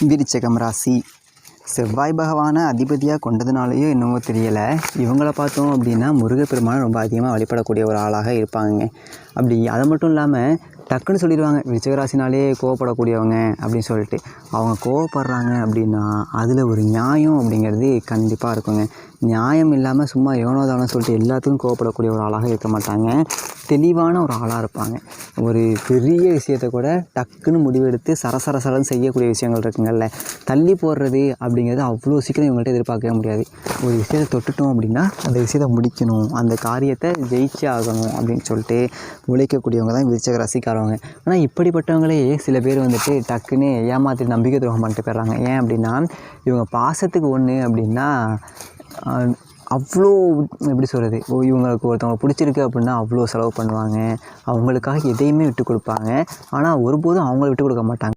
விருச்சகம் ராசி. செவ்வாய் பகவானை அதிபதியாக கொண்டதுனாலேயோ என்னவோ தெரியலை. இவங்கள பார்த்தோம் அப்படின்னா முருகப்பெருமானை ரொம்ப அதிகமாக வழிபடக்கூடிய ஒரு ஆளாக இருப்பாங்க. அப்படி அது மட்டும் இல்லாமல் டக்குன்னு சொல்லிடுவாங்க விருச்சகராசினாலே கோவப்படக்கூடியவங்க அப்படின்னு சொல்லிட்டு. அவங்க கோவப்படுறாங்க அப்படின்னா அதில் ஒரு நியாயம் அப்படிங்கிறது கண்டிப்பாக இருக்குங்க. நியாயம் இல்லாமல் சும்மா எவனோ தானோ சொல்லிட்டு எல்லாத்துக்கும் கோவப்படக்கூடிய ஒரு ஆளாக இருக்க மாட்டாங்க. தெளிவான ஒரு ஆளாக இருப்பாங்க. ஒரு பெரிய விஷயத்தை கூட டக்குன்னு முடிவெடுத்து சரசர சரன்னு செய்யக்கூடிய விஷயங்கள் இருக்குங்கள்ல. தள்ளி போடுறது அப்படிங்கிறது அவ்வளோ சீக்கிரம் இவங்கள்ட்ட எதிர்பார்க்கவே முடியாது. ஒரு விஷயத்தை தொட்டுட்டோம் அப்படின்னா அந்த விஷயத்தை முடிக்கணும். அந்த காரியத்தை ஜெயிச்சே ஆகணும் அப்படின்னு சொல்லிட்டு உழைக்கக்கூடியவங்க தான் விருச்சக ரசிக்காரவங்க. ஆனால் இப்படிப்பட்டவங்களே சில பேர் வந்துட்டு டக்குன்னு ஏமாற்றி நம்பிக்கை துரோகம் பண்ணிட்டு போயிடுறாங்க ஏன் அப்படின்னா இவங்க பாசத்துக்கு ஒன்று அப்படின்னா அவ்வளோ எப்படி சொல்கிறது ஓ இவங்களுக்கு ஒருத்தவங்க பிடிச்சிருக்கு அப்படின்னா அவ்வளோ செலவு பண்ணுவாங்க. அவங்களுக்காக எதையுமே விட்டு கொடுப்பாங்க. ஆனால் ஒருபோதும் அவங்கள விட்டு கொடுக்க மாட்டாங்க.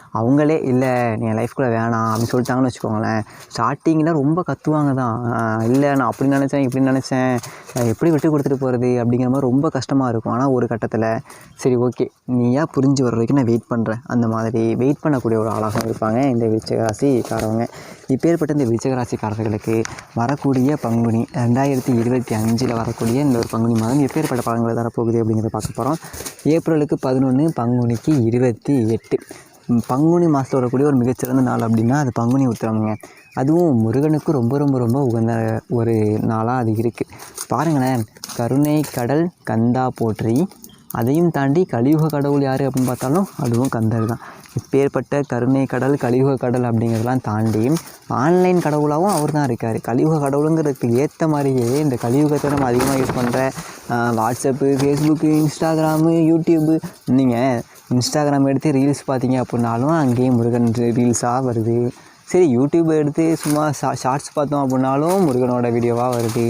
அவங்களே இல்லை நீ என் லைஃப்குள்ளே வேணாம் அப்படின்னு சொல்லிட்டாங்கன்னு வச்சுக்கோங்களேன். ஸ்டார்டிங்கில் ரொம்ப கத்துவாங்க தான். இல்லை நான் அப்படி நினச்சேன் இப்படி நினச்சேன். எப்படி விட்டு கொடுத்துட்டு போகிறது அப்படிங்கிற மாதிரி ரொம்ப கஷ்டமாக இருக்கும். ஆனால் ஒரு கட்டத்தில் சரி ஓகே. நீயா புரிஞ்சு வர வரைக்கும் நான் வெயிட் பண்ணுறேன் அந்த மாதிரி வெயிட் பண்ணக்கூடிய ஒரு ஆளாகவும் இருப்பாங்க இந்த விருச்சகராசிக்காரவங்க. இப்பேற்பட்ட இந்த விருச்சகராசிக்காரர்களுக்கு வரக்கூடிய பங்குனி ரெண்டாயிரத்தி இருபத்தி அஞ்சில் வரக்கூடிய இந்த ஒரு பங்குனி மாதம் எப்பேற்பட்ட பலன்களை தரப்போகுது அப்படிங்கிறத பார்க்க போகிறோம் ஏப்ரலுக்கு பதினொன்று பங்குனிக்கு இருபத்தி எட்டு. பங்குனி மாதத்தில் வரக்கூடிய ஒரு மிகச்சிறந்த நாள் அப்படின்னா அது பங்குனி உத்திரம்ங்க. அதுவும் முருகனுக்கு ரொம்ப ரொம்ப ரொம்ப உகந்த ஒரு நாளாக அது இருக்குது பாருங்களேன் கருணை கடல் கந்தா போற்றி அதையும் தாண்டி கலியுக கடவுள் யார் அப்படின்னு பார்த்தாலும் அதுவும் கந்தர் தான். இப்பேற்பட்ட கருணை கடல் கலியுக கடல் அப்படிங்கிறதெல்லாம் தாண்டி ஆன்லைன் கடவுளாகவும் அவர் தான் இருக்கார். கலியுக கடவுளுங்கிறதுக்கு ஏற்ற மாதிரியே இந்த கலியுகத்தை நம்ம அதிகமாக யூஸ் பண்ணுற வாட்ஸ்அப்பு ஃபேஸ்புக்கு இன்ஸ்டாகிராமு யூடியூப்பு நீங்கள் இன்ஸ்டாகிராம் எடுத்து ரீல்ஸ் பார்த்தீங்க அப்படின்னாலும் அங்கேயும் முருகன் ரீல்ஸாக வருது. சரி யூடியூப் எடுத்து சும்மா ஷா ஷார்ட்ஸ் பார்த்தோம் அப்படின்னாலும் முருகனோட வீடியோவாக வருது.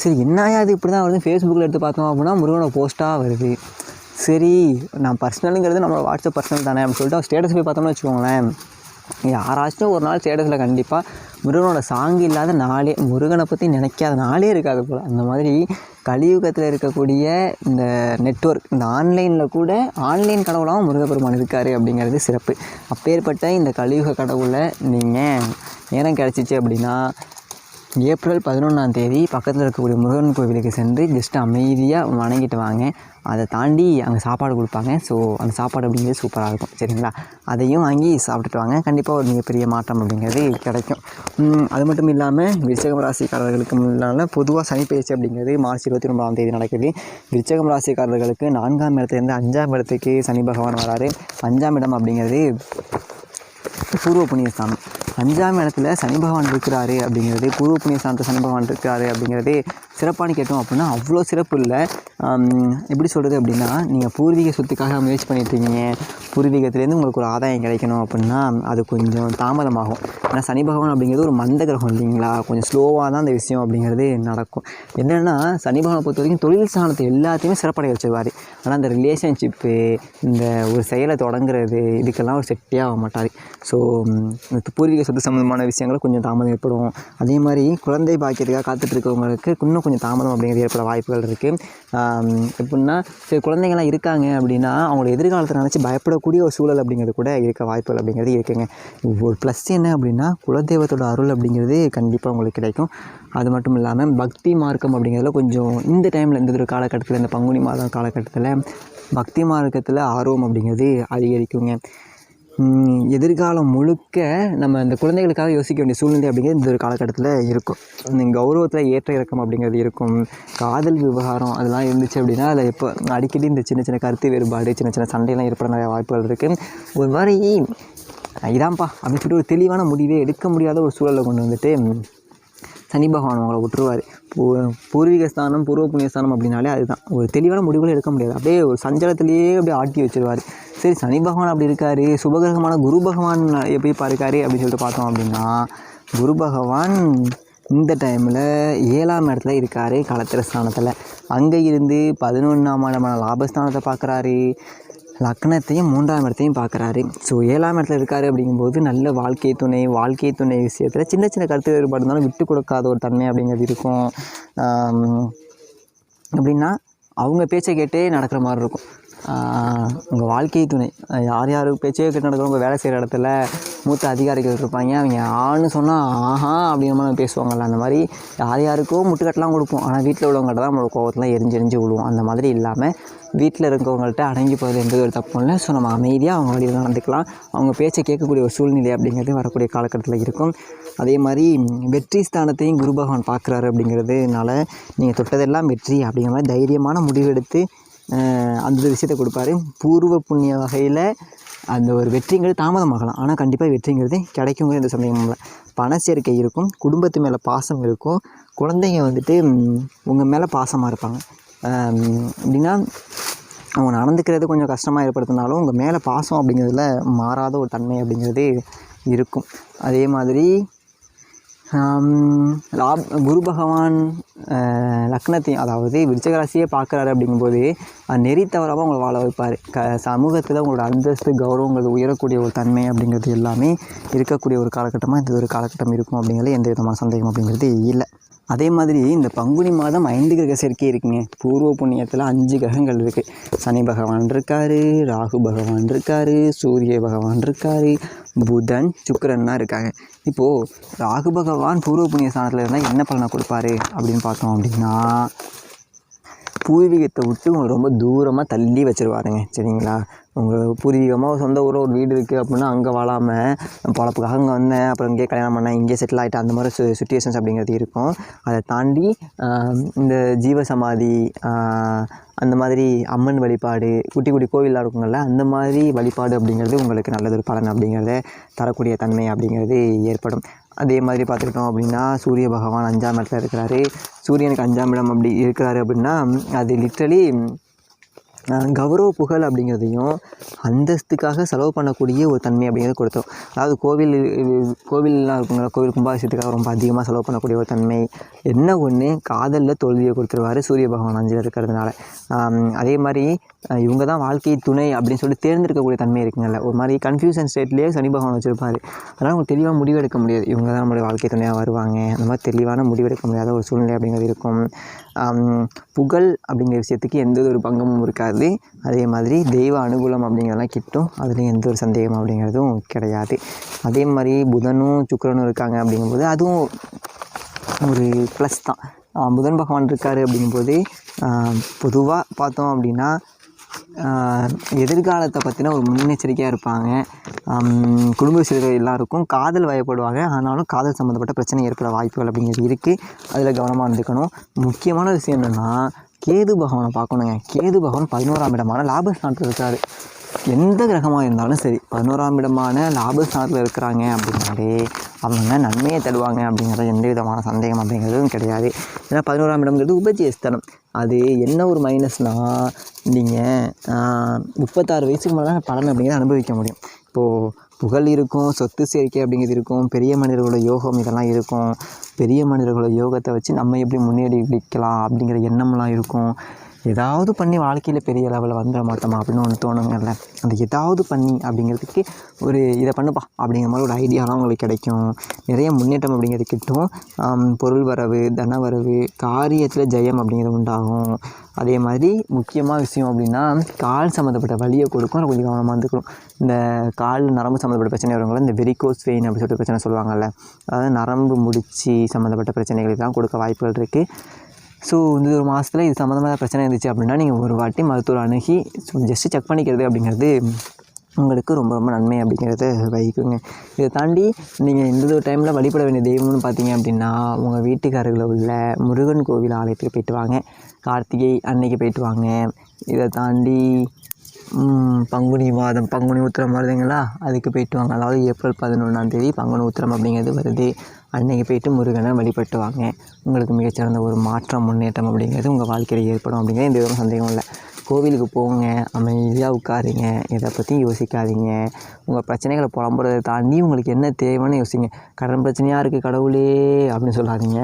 சரி என்னையா அது இப்படி தான் வருது ஃபேஸ்புக்கில் எடுத்து பார்த்தோம் அப்படின்னா முருகனோட போஸ்ட்டாக வருது. சரி நான் பர்சனலுங்கிறது நம்மளோட வாட்ஸ்அப் பர்சனல் தானே அப்படின்னு சொல்லிட்டு ஸ்டேட்டஸ் போய் பார்த்தோம்னு வச்சுக்கோங்களேன். யாராச்சும் ஒரு நாள் ஸ்டேட்டஸில் கண்டிப்பாக முருகனோட சாங் இல்லாத நாளே முருகனை பற்றி நினைக்காத நாளே இருக்காது போல். அந்த மாதிரி கலியுகத்தில் இருக்கக்கூடிய இந்த நெட்வொர்க் இந்த ஆன்லைனில் கூட ஆன்லைன் கடவுளாகவும் முருகப்பெருமான் இருக்கார் அப்படிங்கிறது சிறப்பு. அப்பேற்பட்ட இந்த கலியுக கடவுளை நீங்கள் நேரம் கிடச்சிச்சு அப்படின்னா ஏப்ரல் பதினொன்றாம் தேதி பக்கத்தில் இருக்கக்கூடிய முருகன் கோவிலுக்கு சென்று ஜஸ்ட் அமைதியாக வணங்கிட்டு வாங்க. அதை தாண்டி அங்கே சாப்பாடு கொடுப்பாங்க. ஸோ அந்த சாப்பாடு அப்படிங்கிறது சூப்பராக இருக்கும். சரிங்களா? அதையும் வாங்கி சாப்பிட்டுட்டு வாங்க. கண்டிப்பாக ஒரு மிகப்பெரிய மாற்றம் அப்படிங்கிறது கிடைக்கும். அது மட்டும் இல்லாமல் விருச்சகம் ராசிக்காரர்களுக்கு இல்லாமல் பொதுவாக சனிப்பயிற்சி அப்படிங்கிறது மார்ச் இருபத்தி ஒன்பதாம் தேதி நடக்குது. விருச்சகம் ராசிக்காரர்களுக்கு நான்காம் இடத்துலேருந்து அஞ்சாம் இடத்துக்கு சனி பகவான் வராரு. அஞ்சாம் இடம் அப்படிங்கிறது பூர்வ புண்ணியஸ்தானம். அஞ்சாம் இடத்துல சனி பகவான் இருக்கிறாரு அப்படிங்கிறது பூர்வ சாந்த சனி பகவான் இருக்கிறாரு அப்படிங்கிறது சிறப்பானு கேட்டோம் அப்படின்னா அவ்வளோ சிறப்பு இல்லை. எப்படி சொல்கிறது அப்படின்னா நீங்கள் பூர்வீக சொத்துக்காக முயற்சி பண்ணிட்டுருக்கீங்க பூர்வீகத்துலேருந்து உங்களுக்கு ஒரு ஆதாயம் கிடைக்கணும் அப்படின்னா அது கொஞ்சம் தாமதமாகும். ஏன்னா சனி பகவான் அப்படிங்கிறது ஒரு மந்த கிரகம் இல்லைங்களா? கொஞ்சம் ஸ்லோவாக தான் அந்த விஷயம் அப்படிங்கிறது நடக்கும். என்னென்னா சனி பகவானை பொறுத்த வரைக்கும் தொழில் சாணத்தை எல்லாத்தையுமே சிறப்படைய வச்சிருவார். ஆனால் அந்த ரிலேஷன்ஷிப்பு இந்த ஒரு செயலை தொடங்குறது இதுக்கெல்லாம் ஒரு செட்டே ஆக மாட்டார். ஸோ இந்த பூர்வீக சொத்து சம்மந்தமான விஷயங்கள் கொஞ்சம் தாமதம் ஏற்படும். அதே மாதிரி குழந்தை பாக்கியத்துக்காக காத்துட்டு இருக்கவங்களுக்கு இன்னும் கொஞ்சம் தாமதம் அப்படிங்கிறது ஏற்பட வாய்ப்புகள் இருக்குது எப்படின்னா சரி குழந்தைங்கள்லாம் இருக்காங்க அப்படின்னா அவங்களோட எதிர்காலத்தை நினச்சி பயப்படக்கூடிய ஒரு சூழல் அப்படிங்கிறது கூட இருக்க வாய்ப்புகள் அப்படிங்கிறது இருக்குங்க. ஒரு ப்ளஸ் என்ன அப்படின்னா குலதெய்வத்தோட அருள் அப்படிங்கிறது கண்டிப்பாக உங்களுக்கு கிடைக்கும். அது மட்டும் இல்லாமல் பக்தி மார்க்கம் அப்படிங்கிறதுல கொஞ்சம் இந்த டைமில் இந்த ஒரு காலகட்டத்தில் இந்த பங்குனி மாதம் காலகட்டத்தில் பக்தி மார்க்கத்தில் ஆர்வம் அப்படிங்கிறது அதிகரிக்குங்க. எதிர்காலம் முழுக்க நம்ம இந்த குழந்தைகளுக்காக யோசிக்க வேண்டிய சூழ்நிலை அப்படிங்கிறது இந்த ஒரு காலகட்டத்தில் இருக்கும். இந்த கௌரவத்தில் ஏற்ற இறக்கம் அப்படிங்கிறது இருக்கும். காதல் விவகாரம் அதெல்லாம் இருந்துச்சு அப்படின்னா அதில் எப்போ அடிக்கடி இந்த சின்ன சின்ன கருத்து வேறுபாடு சின்ன சின்ன சண்டையெல்லாம் ஏற்பட நிறைய வாய்ப்புகள் இருக்குது ஒரு மாதிரி இதான்ப்பா அப்படின்னு சொல்லிட்டு ஒரு தெளிவான முடிவே எடுக்க முடியாத ஒரு சூழலை கொண்டு வந்துட்டு சனி பகவான் உங்களை விட்டுருவார். பூ பூர்வீக ஸ்தானம் பூர்வ புண்ணிய ஸ்தானம் அப்படின்னாலே அதுதான். ஒரு தெளிவான முடிவுகளை எடுக்க முடியாது. அப்படியே ஒரு சஞ்சலத்திலேயே அப்படியே ஆட்டி வச்சிருவார். சரி சனி பகவான் அப்படி இருக்கார் சுபகிரகமான குரு பகவான் எப்படி இருக்காரு அப்படின்னு சொல்லிட்டு பார்த்தோம் அப்படின்னா குரு பகவான் இந்த டைமில் ஏழாம் இடத்துல இருக்கார் களத்திர ஸ்தானத்தில். அங்கே இருந்து பதினொன்றாம் இடமான லாபஸ்தானத்தை பார்க்குறாரு. லக்னத்தையும் மூன்றாம் இடத்தையும் பார்க்குறாரு. ஸோ ஏழாம் இடத்துல இருக்காரு அப்படிங்கும்போது நல்ல வாழ்க்கை துணை வாழ்க்கை துணை விஷயத்தில் சின்ன சின்ன கருத்து வேறுபாடு இருந்தாலும் விட்டு கொடுக்காத ஒரு தன்மை அப்படிங்கிறது இருக்கும். அப்படின்னா அவங்க பேச்சை கேட்டே நடக்கிற மாதிரி இருக்கும். உங்கள் வாழ்க்கை துணை. யார் யார் பேச்சே கேட்டு நடக்கிறவங்க வேலை செய்கிற இடத்துல மூத்த அதிகாரிகள் இருப்பாங்க. அவங்க ஆன்னு சொன்னால் ஆஹா அப்படின்னு மாதிரி பேசுவாங்கல்ல அந்த மாதிரி யார் யாருக்கோ முட்டுக்கட்டெலாம் கொடுப்போம். ஆனால் வீட்டில் உள்ளவங்கள்ட்ட தான் நம்மளோட கோவத்தெலாம் எரிஞ்சு எரிஞ்சு விழுவோம். அந்த மாதிரி இல்லாமல் வீட்டில் இருக்கவங்கள்ட்ட அடங்கி போகிறது எந்த ஒரு தப்பும் இல்லை. ஸோ நம்ம அமைதியாக அவங்க வழியில் நடந்துக்கலாம். அவங்க பேச்சை கேட்கக்கூடிய ஒரு சூழ்நிலை அப்படிங்கிறது வரக்கூடிய காலகட்டத்தில் இருக்கும். அதே மாதிரி வெற்றி ஸ்தானத்தையும் குரு பகவான் பார்க்குறாரு அப்படிங்கிறதுனால நீங்கள் தொட்டதெல்லாம் வெற்றி அப்படிங்கிற மாதிரி தைரியமான முடிவெடுத்து அந்த விஷயத்தை கொடுப்பாரு. பூர்வ புண்ணிய வகையில் அந்த ஒரு வெற்றிங்கிறது தாமதமாகலாம். ஆனால் கண்டிப்பாக வெற்றிங்கிறது கிடைக்குங்கிற எந்த சந்தேகமும் இல்லை. பண சேர்க்கை இருக்கும் குடும்பத்து மேலே பாசம் இருக்கும். குழந்தைங்க வந்துட்டு உங்கள் மேலே பாசமாக இருப்பாங்க. அப்படின்னா எப்படின்னா அவங்க நடந்துக்கிறது கொஞ்சம் கஷ்டமாக ஏற்படுத்தினாலும் உங்கள் மேலே பாசம் அப்படிங்கிறதுல மாறாத ஒரு தன்மை அப்படிங்கிறது இருக்கும். அதே மாதிரி லாப் குரு பகவான் லக்னத்தையும் அதாவது விருச்சக ராசியே பார்க்குறாரு அப்படிங்கும்போது நெறி தவறாமல் உங்களை வாழ வைப்பார். க சமூகத்தில் உங்களோட அந்தஸ்து கௌரவங்கள் உயரக்கூடிய ஒரு தன்மை அப்படிங்கிறது எல்லாமே இருக்கக்கூடிய ஒரு காலகட்டமாக இந்த ஒரு காலகட்டம் இருக்கும் அப்படிங்கிறது எந்த விதமான சந்தேகம் அப்படிங்கிறது இல்லை. அதே மாதிரி இந்த பங்குனி மாதம் ஐந்து கிரக சேர்க்கை இருக்குங்க. பூர்வ புண்ணியத்தில் அஞ்சு கிரகங்கள் இருக்குது சனி பகவான் இருக்கார் ராகு பகவான் இருக்கார் சூரிய பகவான் இருக்கார் புதன் சுக்கிரன்லாம் இருக்காங்க. இப்போது ராகு பகவான் பூர்வ புண்ணிய ஸ்தானத்தில் இருந்தால் என்ன பலனை கொடுப்பாரு அப்படின்னு பார்த்தோம் அப்படின்னா பூர்வீகத்தை விட்டு உங்களை ரொம்ப தூரமாக தள்ளி வச்சிருவாருங்க. சரிங்களா? உங்கள் பூர்வீகமாக சொந்த ஊரில் ஒரு வீடு இருக்குது அப்படின்னா அங்கே வாழாமல் பழப்புக்காக அங்கே வந்தேன் அப்புறம் இங்கேயே கல்யாணம் பண்ணேன் இங்கேயே செட்டில் ஆகிட்டேன் அந்த மாதிரி சு சுச்சுவேஷன்ஸ் அப்படிங்கிறது இருக்கும். அதை தாண்டி இந்த ஜீவசமாதி அந்த மாதிரி அம்மன் வழிபாடு குட்டி குட்டி கோவிலாக இருக்குங்கள்ல அந்த மாதிரி வழிபாடு அப்படிங்கிறது உங்களுக்கு நல்லது ஒரு பலன் அப்படிங்கிறத தரக்கூடிய தன்மை அப்படிங்கிறது ஏற்படும். அதே மாதிரி பார்த்துக்கிட்டோம் அப்படின்னா சூரிய பகவான் அஞ்சாம் இடத்துல இருக்கிறாரு. சூரியனுக்கு அஞ்சாம் இடம் அப்படி இருக்கிறாரு அப்படின்னா அது லிட்ரலி கௌரவ புகழ் அப்படிங்கிறதையும் அந்தஸ்துக்காக செலவு பண்ணக்கூடிய ஒரு தன்மை அப்படிங்கிறது கொடுத்தோம். அதாவது கோவில் கோவில்லாம் இருக்குங்களா கோவில் கும்பாபிஷேகத்துக்காக ரொம்ப அதிகமாக செலவு பண்ணக்கூடிய ஒரு தன்மை. என்ன ஒன்று காதலில் தோல்வியை கொடுத்துருவாரு சூரிய பகவான் அஞ்சில் இருக்கிறதுனால. அதே மாதிரி இவங்க தான் வாழ்க்கை துணை அப்படின்னு சொல்லி தேர்ந்தெடுக்கக்கூடிய தன்மை இருக்குங்கல்ல ஒரு மாதிரி கன்ஃபியூஷன் ஸ்டேட்லேயே சனி பகவான் வச்சுருப்பாரு. அதனால் அவங்க தெளிவாக முடிவெடுக்க முடியாது. இவங்க தான் நம்மளுடைய வாழ்க்கை துணையாக வருவாங்க. அந்த மாதிரி தெளிவான முடிவெடுக்க முடியாத ஒரு சூழ்நிலை அப்படிங்கிறது இருக்கும். புகழ் அப்படிங்கிற விஷயத்துக்கு எந்த ஒரு பங்கமும் இருக்காது. அதே மாதிரி தெய்வ அனுகூலம் அப்படிங்கிறதெல்லாம் கிட்டும் அதுலேயும் எந்த ஒரு சந்தேகம் அப்படிங்கிறதும் கிடையாது. அதே மாதிரி புதனும் சுக்கரனும் இருக்காங்க அப்படிங்கும்போது அதுவும் ஒரு ப்ளஸ் தான். புதன் பகவான் இருக்கார் அப்படிங்கும்போது பொதுவாக பார்த்தோம் அப்படின்னா எதிர்காலத்தை பற்றின ஒரு முன்னெச்சரிக்கையாக இருப்பாங்க. குடும்ப விஷயங்கள் எல்லாருக்கும் காதல் வயப்படுவாங்க. ஆனாலும் காதல் சம்மந்தப்பட்ட பிரச்சனை ஏற்பட வாய்ப்புகள் அப்படிங்கிறது இருக்குது அதில் கவனமாக இருந்துக்கணும். முக்கியமான விஷயம் என்னென்னா கேது பகவானை பார்க்கணுங்க. கேது பகவான் பதினோராம் இடமான லாபஸ்தானத்தில் இருக்கார். எந்த கிரகமாக இருந்தாலும் சரி பதினோராம் இடமான லாபஸ்தானத்தில் இருக்கிறாங்க அப்படின்னாலே அவங்க நன்மையை தருவாங்க அப்படிங்கிறது எந்த விதமான சந்தேகம் அப்படிங்கிறதும் கிடையாது. ஏன்னா பதினோராம் இடம்ங்கிறது உபஜயஸ்தானம் அது என்ன ஒரு மைனஸ்னால் நீங்கள் முப்பத்தாறு வயசுக்கு மேலே தான் பலன் அப்படிங்கிறத அனுபவிக்க முடியும். இப்போது புகழ் இருக்கும் சொத்து சேர்க்கை அப்படிங்கிறது இருக்கும் பெரிய மனிதர்களோட யோகம் இதெல்லாம் இருக்கும். பெரிய மனிதர்களோட யோகத்தை வச்சு நம்ம எப்படி முன்னேறி வைக்கலாம் அப்படிங்கிற எண்ணம்லாம் இருக்கும். ஏதாவது பண்ணி வாழ்க்கையில் பெரிய லெவலில் வந்துட மாட்டோமா அப்படின்னு ஒன்று தோணுங்கல்ல? அந்த ஏதாவது பண்ணி அப்படிங்கிறதுக்கு ஒரு இதை பண்ணுப்பா அப்படிங்கிற மாதிரி ஒரு ஐடியாலாம் உங்களுக்கு கிடைக்கும். நிறைய முன்னேற்றம் அப்படிங்கிறது கிட்டும். பொருள் வரவு தன வரவு காரியத்தில் ஜெயம் அப்படிங்கிறது உண்டாகும். அதே மாதிரி முக்கியமாக விஷயம் அப்படின்னா கால் சம்மந்தப்பட்ட வழியை கொடுக்கும். கொஞ்சம் கவனமாக இருந்துக்கணும். இந்த கால் நரம்பு சம்மந்தப்பட்ட பிரச்சனை வரவங்கள இந்த வெரிகோஸ் வெயின் அப்படின்னு சொல்லிட்டு பிரச்சனை சொல்லுவாங்கல்ல அதாவது நரம்பு முடிச்சு சம்மந்தப்பட்ட பிரச்சனைகள் இதெல்லாம் கொடுக்க வாய்ப்புகள் இருக்குது ஸோ இந்த ஒரு மாதத்தில் இது சம்மந்தமாக பிரச்சனை இருந்துச்சு அப்படின்னா நீங்கள் ஒரு வாட்டி மருத்துவர் அணுகி ஜஸ்ட்டு செக் பண்ணிக்கிறது அப்படிங்கிறது உங்களுக்கு ரொம்ப ரொம்ப நன்மை அப்படிங்கிறத வைக்குங்க இதை தாண்டி நீங்கள் இந்த ஒரு டைமில் வழிபட வேண்டிய தெய்வம்னு பார்த்தீங்க அப்படின்னா உங்கள் வீட்டுக்காரர்களில் உள்ள முருகன் கோவில் ஆலயத்துக்கு போயிட்டு வாங்க. கார்த்திகை அன்னைக்கு போயிட்டு வாங்க. இதை தாண்டி பங்குனி மாதம் பங்குனி உத்திரம் வருதுங்களா? அதுக்கு போயிட்டு வாங்க. அதாவது ஏப்ரல் பதினொன்றாம் தேதி பங்குனி உத்திரம் அப்படிங்கிறது வருது. அன்னைக்கு போயிட்டு முருகனை வழிபட்டு வாங்க. உங்களுக்கு மிகச்சிறந்த ஒரு மாற்றம் முன்னேற்றம் அப்படிங்கிறது உங்கள் வாழ்க்கையில் ஏற்படும் அப்படிங்கிறது எந்த விதமான சந்தேகம் இல்லை. கோவிலுக்கு போங்க அமைதியாக உட்காருங்க. எதை பற்றியும் யோசிக்காதீங்க. உங்கள் பிரச்சனைகளை புலம்புறதை தாண்டி உங்களுக்கு என்ன தேவைன்னு யோசிங்க. கடன் பிரச்சனையாக இருக்குது கடவுளே அப்படின்னு சொல்லாதீங்க.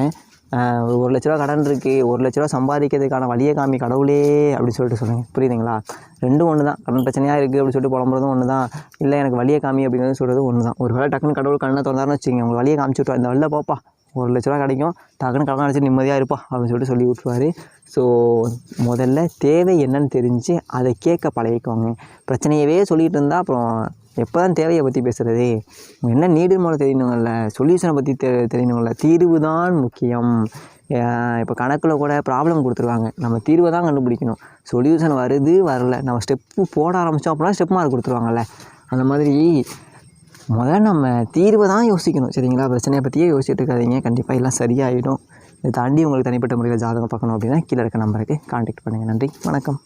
ஒரு லட்ச ரூபா கடன் இருக்குது ஒரு லட்ச ரூபா சம்பாதிக்கிறதுக்கான வழியை காமி கடவுளே அப்படின்னு சொல்லிட்டு சொல்லுங்கள் புரியுதுங்களா? ரெண்டும் ஒன்று தான் கடன் பிரச்சனையாக இருக்குது அப்படின்னு சொல்லிட்டு புலம்புறதும் ஒன்று தான் இல்லை எனக்கு வழியை காமி அப்படிங்கிறது சொல்கிறது ஒன்று தான் ஒரு வேளை டக்குன்னு கடவுள் கண்ணை திறந்தாருன்னு வச்சுக்கோங்க. உங்கள் வழியை காமிச்சு விட்ருவா இந்த வழியில் போப்பா. ஒரு லட்ச ரூபா கிடைக்கும். டக்குன்னு கடன் அடிச்சு நிம்மதியாக இருப்பா அப்படின்னு சொல்லிட்டு சொல்லி விட்ருவாரு ஸோ முதல்ல தேவை என்னன்னு தெரிஞ்சு அதை கேட்க பழகிக்கோங்க. பிரச்சனையவே சொல்லிகிட்டு இருந்தால் அப்புறம் எப்போ தான் தேவையை பற்றி பேசுகிறது என்ன நீடுன்னு முதல்ல தெரியணுங்கள்ல? சொல்யூஷனை பற்றி தெ தெரியணுங்கல்ல தீர்வு தான் முக்கியம். இப்போ கணக்கில் கூட ப்ராப்ளம் கொடுத்துருவாங்க நம்ம தீர்வை தான் கண்டுபிடிக்கணும். சொல்யூஷன் வருது வரல. நம்ம ஸ்டெப்பு போட ஆரம்பித்தோம் அப்படின்னா ஸ்டெப் மார்க் கொடுத்துருவாங்கல்ல? அந்த மாதிரி முதல்ல நம்ம தீர்வை தான் யோசிக்கணும். சரிங்களா? பிரச்சனையை பற்றியே யோசிச்சுட்டு இருக்காதீங்க. கண்டிப்பாக எல்லாம் சரியாயிடும். இதை தாண்டி உங்களுக்கு தனிப்பட்ட முறையில் ஜாதகம் பார்க்கணும் அப்படின்னா கீழே இருக்க நம்பருக்கு காண்டாக்ட் பண்ணுங்கள் நன்றி. வணக்கம்.